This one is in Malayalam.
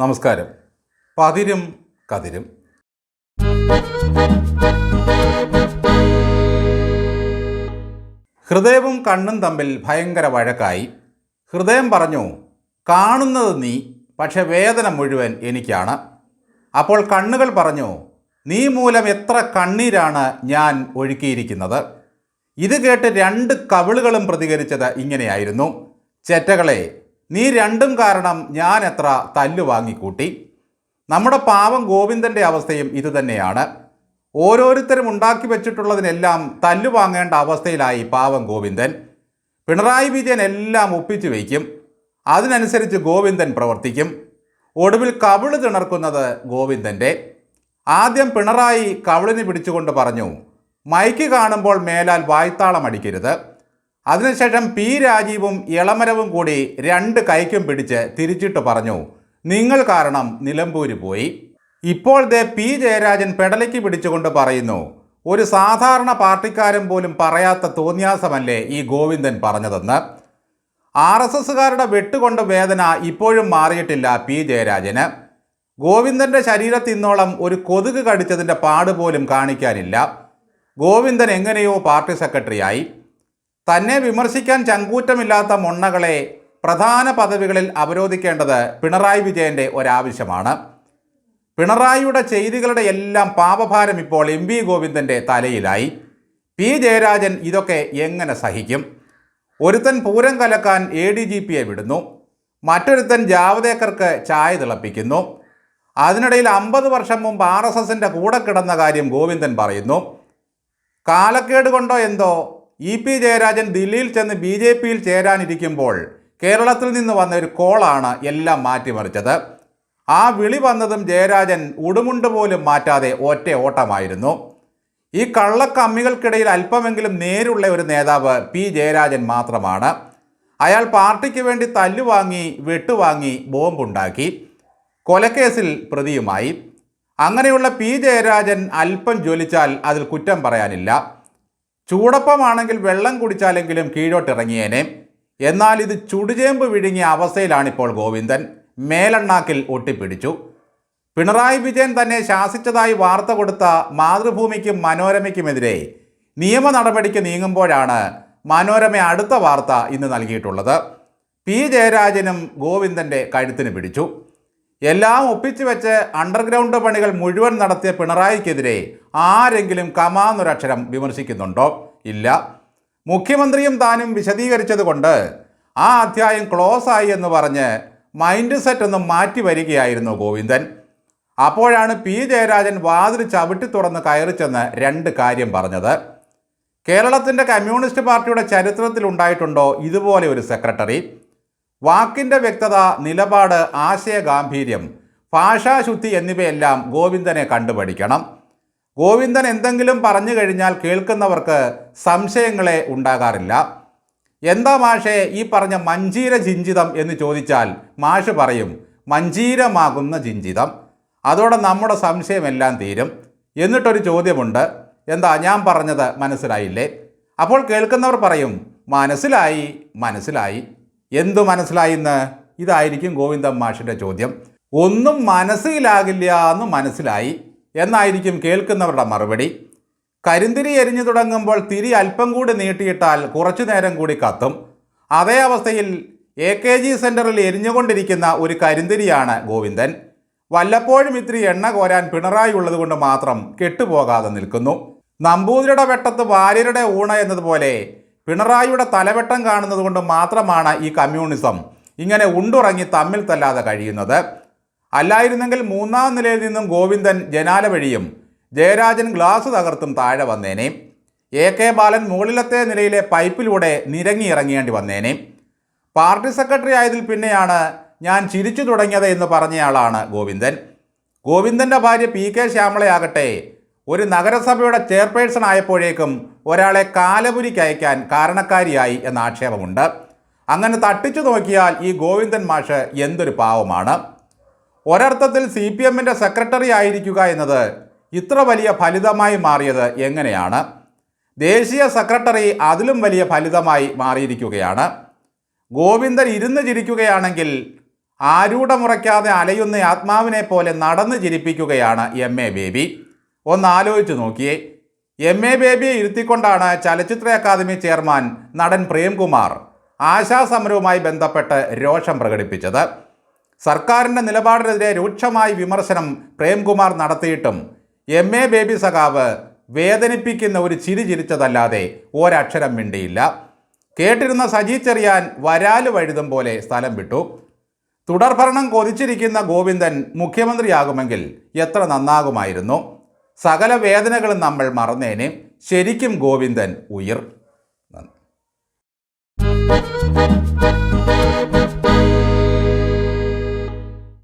നമസ്കാരം. പതിരും കതിരും. ഹൃദയവും കണ്ണും തമ്മിൽ ഭയങ്കര വഴക്കായി. ഹൃദയം പറഞ്ഞു കാണുന്നത് നീ പക്ഷെ വേദന മുഴുവൻ എനിക്കാണ്. അപ്പോൾ കണ്ണുകൾ പറഞ്ഞു നീ മൂലം എത്ര കണ്ണീരാണ് ഞാൻ ഒഴുക്കിയിരിക്കുന്നത്? ഇത് കേട്ട് രണ്ട് കവിളുകളും പ്രതികരിച്ചത് ഇങ്ങനെയായിരുന്നു. ചെറ്റകളെ നീ രണ്ടും കാരണം ഞാൻ എത്ര തല്ലു വാങ്ങിക്കൂട്ടി. നമ്മുടെ പാവം ഗോവിന്ദന്റെ അവസ്ഥയും ഇതുതന്നെയാണ് ഓരോരുത്തരും ഉണ്ടാക്കി വെച്ചിട്ടുള്ളതിനെല്ലാം തല്ലു വാങ്ങേണ്ട അവസ്ഥയിലായി പാവം ഗോവിന്ദൻ. പിണറായി വിജയൻ എല്ലാം ഒപ്പിച്ചു വയ്ക്കും. അതിനനുസരിച്ച് ഗോവിന്ദൻ പ്രവർത്തിക്കും. ഒടുവിൽ കവിൾ തിണർക്കുന്നത് ഗോവിന്ദന്റെ ആദ്യം പിണറായി കവിളിന് പിടിച്ചുകൊണ്ട് പറഞ്ഞു മൈക്ക് കാണുമ്പോൾ മേലാൽ വായ്ത്താളം അടിക്കരുത്. അതിനുശേഷം പി രാജീവും ഇളമരവും കൂടി രണ്ട് കൈക്കും പിടിച്ച് തിരിച്ചിട്ട് പറഞ്ഞു നിങ്ങൾ കാരണം നിലമ്പൂര് പോയി. ഇപ്പോൾ ദേ പി ജയരാജൻ പെടലയ്ക്ക് പിടിച്ചുകൊണ്ട് പറയുന്നു ഒരു സാധാരണ പാർട്ടിക്കാരൻ പോലും പറയാത്ത തോന്നിയാസമല്ലേ ഈ ഗോവിന്ദൻ പറഞ്ഞതെന്ന്? ആർ എസ് എസുകാരുടെ വെട്ടുകൊണ്ട് വേദന ഇപ്പോഴും മാറിയിട്ടില്ല പി ജയരാജന്. ഗോവിന്ദന്റെ ശരീരത്തിന്നോളം ഒരു കൊതുക് കടിച്ചതിന്റെ പാട് പോലും കാണിക്കാനില്ല. ഗോവിന്ദൻ എങ്ങനെയോ പാർട്ടി സെക്രട്ടറിയായി. തന്നെ വിമർശിക്കാൻ ചങ്കൂറ്റമില്ലാത്ത മൊണ്ണകളെ പ്രധാന പദവികളിൽ അവരോധിക്കേണ്ടത് പിണറായി വിജയന്റെ ഒരാവശ്യമാണ്. പിണറായിയുടെ ചെയ്തികളുടെ എല്ലാം പാപഭാരം ഇപ്പോൾ എം വി ഗോവിന്ദന്റെ തലയിലായി. പി ജയരാജൻ ഇതൊക്കെ എങ്ങനെ സഹിക്കും? ഒരുത്തൻ പൂരം കലക്കാൻ എ ഡി ജി പിയെ വിടുന്നു. മറ്റൊരുത്തൻ ജാവദേക്കർക്ക് ചായ തിളപ്പിക്കുന്നു. അതിനിടയിൽ അമ്പത് വർഷം മുമ്പ് ആർ എസ് എസിന്റെ കൂടെ കിടന്ന കാര്യം ഗോവിന്ദൻ പറയുന്നു. കാലക്കേട് കൊണ്ടോ എന്തോ ഇ പി ജയരാജൻ ദില്ലിയിൽ ചെന്ന് ബി ജെ പിയിൽ ചേരാനിരിക്കുമ്പോൾ കേരളത്തിൽ നിന്ന് വന്ന ഒരു കോളാണ് എല്ലാം മാറ്റിമറിച്ചത്. ആ വിളി വന്നതും ജയരാജൻ ഉടുമുണ്ട് പോലും മാറ്റാതെ ഒറ്റ ഓട്ടമായിരുന്നു. ഈ കള്ളക്കമ്മികൾക്കിടയിൽ അല്പമെങ്കിലും നേരുള്ള ഒരു നേതാവ് പി ജയരാജൻ മാത്രമാണ്. അയാൾ പാർട്ടിക്ക് വേണ്ടി തല്ലുവാങ്ങി വെട്ടുവാങ്ങി ബോംബുണ്ടാക്കി. കൊലക്കേസിൽ പ്രതിയുമായി. അങ്ങനെയുള്ള പി ജയരാജൻ അല്പം ജ്വലിച്ചാൽ അതിൽ കുറ്റം പറയാനില്ല. ചൂടപ്പമാണെങ്കിൽ വെള്ളം കുടിച്ചാലെങ്കിലും കീഴോട്ടിറങ്ങിയേനെ. എന്നാൽ ഇത് ചുടുചേമ്പ് വിഴുങ്ങിയ അവസ്ഥയിലാണിപ്പോൾ ഗോവിന്ദൻ. മേലണ്ണാക്കിൽ ഒട്ടിപ്പിടിച്ചു. പിണറായി വിജയൻ തന്നെ ശാസിച്ചതായി വാർത്ത കൊടുത്ത മാതൃഭൂമിക്കും മനോരമയ്ക്കുമെതിരെ നിയമ നടപടിക്ക് നീങ്ങുമ്പോഴാണ് മനോരമ അടുത്ത വാർത്ത ഇന്ന് നൽകിയിട്ടുള്ളത്. പി ജയരാജനും ഗോവിന്ദന്റെ കഴുത്തിന് പിടിച്ചു. എല്ലാം ഒപ്പിച്ചു വെച്ച് അണ്ടർഗ്രൗണ്ട് പണികൾ മുഴുവൻ നടത്തിയ പിണറായിക്കെതിരെ ആരെങ്കിലും കമാന്നൊരക്ഷരം വിമർശിക്കുന്നുണ്ടോ? ഇല്ല. മുഖ്യമന്ത്രിയും താനും വിശദീകരിച്ചതുകൊണ്ട് ആ അധ്യായം ക്ലോസ് ആയി എന്ന് പറഞ്ഞ് മൈൻഡ് സെറ്റ് ഒന്ന് മാറ്റി വരികയായിരുന്നു ഗോവിന്ദൻ. അപ്പോഴാണ് പി ജയരാജൻ വാതിൽ ചവിട്ടി തുറന്ന് കയറി ചെന്ന് രണ്ട് കാര്യം പറഞ്ഞത്. കേരളത്തിന്റെ കമ്മ്യൂണിസ്റ്റ് പാർട്ടിയുടെ ചരിത്രത്തിൽ ഉണ്ടായിട്ടുണ്ടോ ഇതുപോലെ ഒരു സെക്രട്ടറി വാക്കിന്റെ വ്യക്തത നിലപാട് ആശയഗാംഭീര്യം ഭാഷാശുദ്ധി എന്നിവയെല്ലാം ഗോവിന്ദനെ കണ്ടുപഠിക്കണം. ഗോവിന്ദൻ എന്തെങ്കിലും പറഞ്ഞു കഴിഞ്ഞാൽ കേൾക്കുന്നവർക്ക് സംശയങ്ങളെ ഉണ്ടാകാറില്ല. എന്താ മാഷേ ഈ പറഞ്ഞ മഞ്ചീര ജിഞ്ചിതം എന്ന് ചോദിച്ചാൽ മാഷ് പറയും മഞ്ചീരമാകുന്ന ജിഞ്ചിതം. അതോടെ നമ്മുടെ സംശയമെല്ലാം തീരും. എന്നിട്ടൊരു ചോദ്യമുണ്ട്. എന്താ ഞാൻ പറഞ്ഞത് മനസ്സിലായില്ലേ? അപ്പോൾ കേൾക്കുന്നവർ പറയും മനസ്സിലായി മനസ്സിലായി. എന്തു മനസ്സിലായിന്ന് ഇതായിരിക്കും ഗോവിന്ദൻ മാഷിന്റെ ചോദ്യം. ഒന്നും മനസ്സിലാകില്ല എന്ന് മനസ്സിലായി. എന്നായിരിക്കും കേൾക്കുന്നവരുടെ മറുപടി. കരിന്തിരി എരിഞ്ഞു തുടങ്ങുമ്പോൾ തിരി അല്പം കൂടി നീട്ടിയിട്ടാൽ കുറച്ചു നേരം കൂടി കത്തും. അതേ അവസ്ഥയിൽ എ കെ ജി സെന്ററിൽ എരിഞ്ഞുകൊണ്ടിരിക്കുന്ന ഒരു കരിന്തിരിയാണ് ഗോവിന്ദൻ. വല്ലപ്പോഴും ഇത്തിരി എണ്ണ കോരാൻ പിണറായി ഉള്ളതുകൊണ്ട് മാത്രം കെട്ടുപോകാതെ നിൽക്കുന്നു. നമ്പൂതിരിയുടെ വെട്ടത്ത് വാര്യരുടെ ഊണ എന്നതുപോലെ പിണറായിയുടെ തലവെട്ടം കാണുന്നത് കൊണ്ട് മാത്രമാണ് ഈ കമ്മ്യൂണിസം ഇങ്ങനെ ഉണ്ടുറങ്ങി തമ്മിൽ തല്ലാതെ കഴിയുന്നത്. അല്ലായിരുന്നെങ്കിൽ മൂന്നാം നിലയിൽ നിന്നും ഗോവിന്ദൻ ജനാല വഴിയും ജയരാജൻ ഗ്ലാസ് തകർത്തും താഴെ വന്നേനെ. എ കെ ബാലൻ മുകളിലത്തെ നിലയിലെ പൈപ്പിലൂടെ നിരങ്ങി ഇറങ്ങേണ്ടി വന്നേനെ. പാർട്ടി സെക്രട്ടറി ആയതിൽ പിന്നെയാണ് ഞാൻ ചിരിച്ചു തുടങ്ങിയത് എന്ന് പറഞ്ഞയാളാണ് ഗോവിന്ദൻ. ഗോവിന്ദന്റെ ഭാര്യ പി കെ ശ്യാമളയാകട്ടെ ഒരു നഗരസഭയുടെ ചെയർപേഴ്സൺ ആയപ്പോഴേക്കും ഒരാളെ കാലപുരിക്ക് അയക്കാൻ കാരണക്കാരിയായി എന്ന ആക്ഷേപമുണ്ട്. അങ്ങനെ തട്ടിച്ചു നോക്കിയാൽ ഈ ഗോവിന്ദൻ മാഷ് എന്തൊരു പാവമാണ്. ഒരർത്ഥത്തിൽ സി പി എമ്മിന്റെ സെക്രട്ടറി ആയിരിക്കുക എന്നത് ഇത്ര വലിയ ഫലിതമായി മാറിയത് എങ്ങനെയാണ്? ദേശീയ സെക്രട്ടറി അതിലും വലിയ ഫലിതമായി മാറിയിരിക്കുകയാണ്. ഗോവിന്ദൻ ഇരുന്ന് ചിരിക്കുകയാണെങ്കിൽ ആരൂഢമുറയ്ക്കാതെ അലയുന്ന ആത്മാവിനെ പോലെ നടന്ന് ചിരിപ്പിക്കുകയാണ് എം എ ബേബി. ഒന്ന് ആലോചിച്ച് നോക്കിയേ. എം എ ബേബിയെ ഇരുത്തിക്കൊണ്ടാണ് ചലച്ചിത്ര അക്കാദമി ചെയർമാൻ നടൻ പ്രേംകുമാർ ആശാസമരവുമായി ബന്ധപ്പെട്ട് രോഷം പ്രകടിപ്പിച്ചത്. സർക്കാരിന്റെ നിലപാടിനെതിരെ രൂക്ഷമായി വിമർശനം പ്രേംകുമാർ നടത്തിയിട്ടും എം എ ബേബി സഖാവ് വേദനിപ്പിക്കുന്ന ഒരു ചിരി ചിരിച്ചതല്ലാതെ ഒരക്ഷരം മിണ്ടിയില്ല. കേട്ടിരുന്ന സജി ചെറിയാൻ വരാൽ വഴുതും പോലെ സ്ഥലം വിട്ടു. തുടർഭരണം കൊതിച്ചിരിക്കുന്ന ഗോവിന്ദൻ മുഖ്യമന്ത്രിയാകുമെങ്കിൽ എത്ര നന്നാകുമായിരുന്നു. സകല വേദനകളും നമ്മൾ മറന്നേനെ. ശരിക്കും ഗോവിന്ദൻ ഉയർ. നന്ദി.